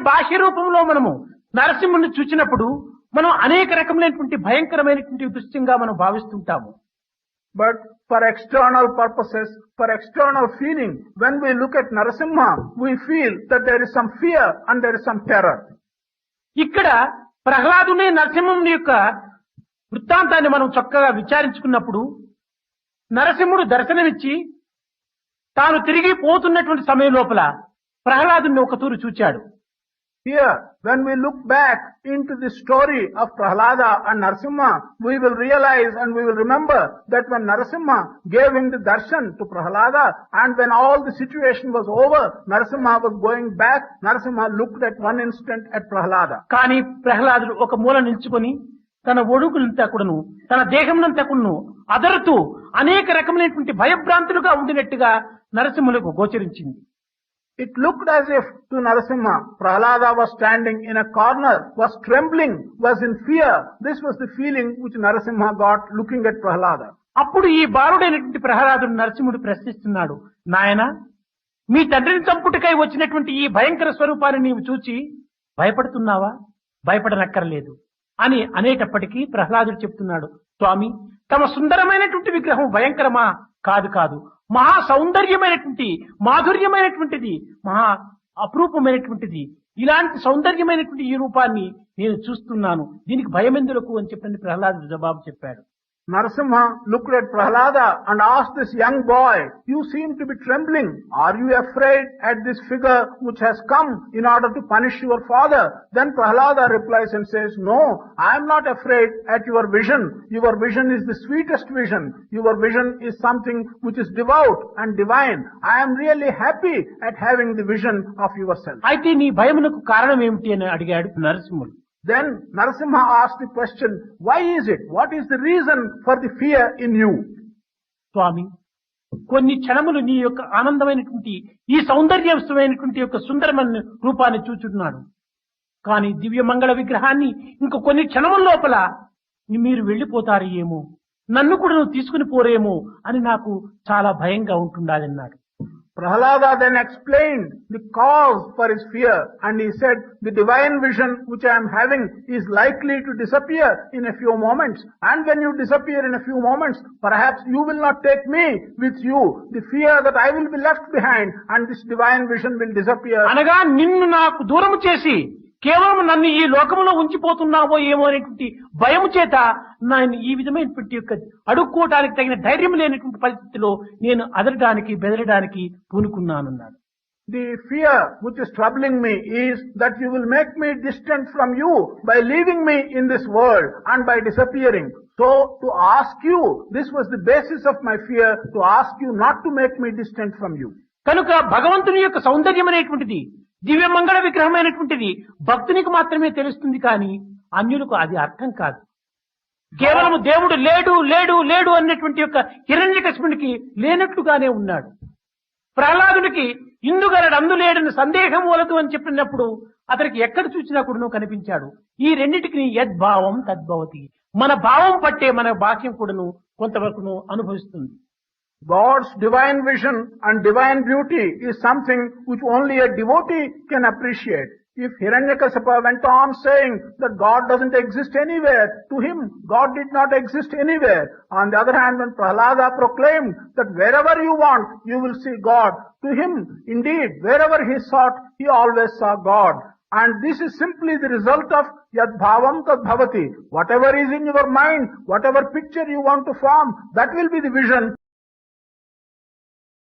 బాహ్య రూపంలో మనము నరసింహుని చూచినప్పుడు మనం అనేక రకములైనటువంటి భయంకరమైనటువంటి దృశ్యంగా మనం భావిస్తుంటాము for external purposes, for external feeling, when we look at Narasimha, we feel that there is some fear and there is some terror. ఇక్కడ ప్రహ్లాదుని నరసింహుని యొక్క వృత్తాంతాన్ని మనం చక్కగా విచారించుకున్నప్పుడు నరసింహుడు దర్శనమిచ్చి తాను తిరిగి పోతున్నటువంటి సమయం లోపల ప్రహ్లాదుని ఒక తూరు చూచాడు Here, when we look back into the story of Prahlada and Narasimha, we will realize and we will remember that when Narasimha gave him the darshan to Prahlada and when all the situation was over, Narasimha was going back, Narasimha looked at one instant at Prahlada. కానీ ప్రహ్లాదుడు ఒక మూల నిల్చుకొని తన ఒడుగునంతా కూడాను తన దేహంనంతా కూడాను అదరుతూ అనేక రకమైనటువంటి భయభ్రాంతులుగా ఉండినట్టుగా నరసింహులకు గోచరించింది It looked as if to Narasimha, Prahlada was standing in a corner, was trembling, was in fear. This was the feeling which Narasimha got looking at Prahlada. అప్పుడు ఈ బాలుడైనటువంటి ప్రహ్లాదుడు నరసింహుడు ప్రశ్నిస్తున్నాడు నాయన మీ తండ్రిని చంపుటకై వచ్చినటువంటి ఈ భయంకర స్వరూపాన్ని నీవు చూచి భయపడుతున్నావా భయపడనక్కర్లేదు అని అనేటప్పటికీ ప్రహ్లాదుడు చెప్తున్నాడు స్వామి తమ సుందరమైనటువంటి విగ్రహం భయంకరమా కాదు కాదు మహా సౌందర్యమైనటువంటి మాధుర్యమైనటువంటిది మహా అపురూపమైనటువంటిది. ఇలాంటి సౌందర్యమైనటువంటి ఈ రూపాన్ని నేను చూస్తున్నాను. దీనికి భయమెందులకు అని చెప్పని ప్రహ్లాదుడు జవాబు చెప్పాడు. Narasimha looked at Prahlada and asked this young boy, you seem to be trembling. Are you afraid at this figure which has come in order to punish your father? Then Prahlada replies and says, no, I am not afraid at your vision. Your vision is the sweetest vision. Your vision is something which is devout and divine. I am really happy at having the vision of yourself. అయితే నీ భయమునకు కారణం ఏమిటి అని అడిగాడు నరసింహుడు Then Narasimha asked the question, why is it? What is the reason for the fear in you? స్వామి కొన్ని క్షణములు నీ యొక్క ఆనందమైనటువంటి ఈ సౌందర్యమైనటువంటి యొక్క సుందరమైన రూపాన్ని చూచుతున్నాడు కానీ దివ్య మంగళ విగ్రహాన్ని ఇంక కొన్ని క్షణముల లోపల మీరు వెళ్ళిపోతారు ఏమో నన్ను కూడా నువ్వు తీసుకుని పోరేమో అని నాకు చాలా భయంగా ఉంటుండాలన్నాడు Prahlada then explained the cause for his fear and he said, the divine vision which I am having is likely to disappear in a few moments. And when you disappear in a few moments, perhaps you will not take me with you. The fear that I will be left behind and this divine vision will disappear. అనగా నిన్ను నాకు దూరము చేసి కేవలం నన్ను ఈ లోకంలో ఉంచిపోతున్నావో ఏమో అనేటువంటి భయం చేత నేను ఈ విధమైనటువంటి యొక్క అడుక్కోవటానికి తగిన ధైర్యం లేనటువంటి పరిస్థితిలో నేను అదరడానికి బెదరడానికి పూనుకున్నానన్నాడు The fear which is troubling me is that you will make me distant from you by leaving me in this world and by disappearing. So to ask you, this was the basis of my fear, to ask you not to make me distant from you. కనుక భగవంతుని యొక్క సౌందర్యం అనేటువంటిది దివ్య మంగళ విగ్రహమైనటువంటిది భక్తునికి మాత్రమే తెలుస్తుంది కానీ అన్యులకు అది అర్థం కాదు. కేవలం దేవుడు లేడు లేడు లేడు అన్నటువంటి యొక్క హిరణ్యకశిపునికి లేనట్లుగానే ఉన్నాడు. ప్రహ్లాదునికి ఇందుగలడు అందులేడని సందేహం వలదు అని చెప్పినప్పుడు అతనికి ఎక్కడ చూసినా కూడా కనిపించాడు. ఈ రెండింటికి యద్భావం తద్భవతి. మన భావం పట్టే మన భాష్యం కూడాను కొంతవరకును అనుభవిస్తుంది. God's divine vision and divine beauty is something which only a devotee can appreciate. If Hiranyakasipa went on saying that God doesn't exist anywhere, to him God did not exist anywhere. On the other hand, when Prahlada proclaimed that wherever you want, you will see God, to him, indeed, wherever he sought, he always saw God. And this is simply the result of yad bhavam tad bhavati. Whatever is in your mind, whatever picture you want to form, that will be the vision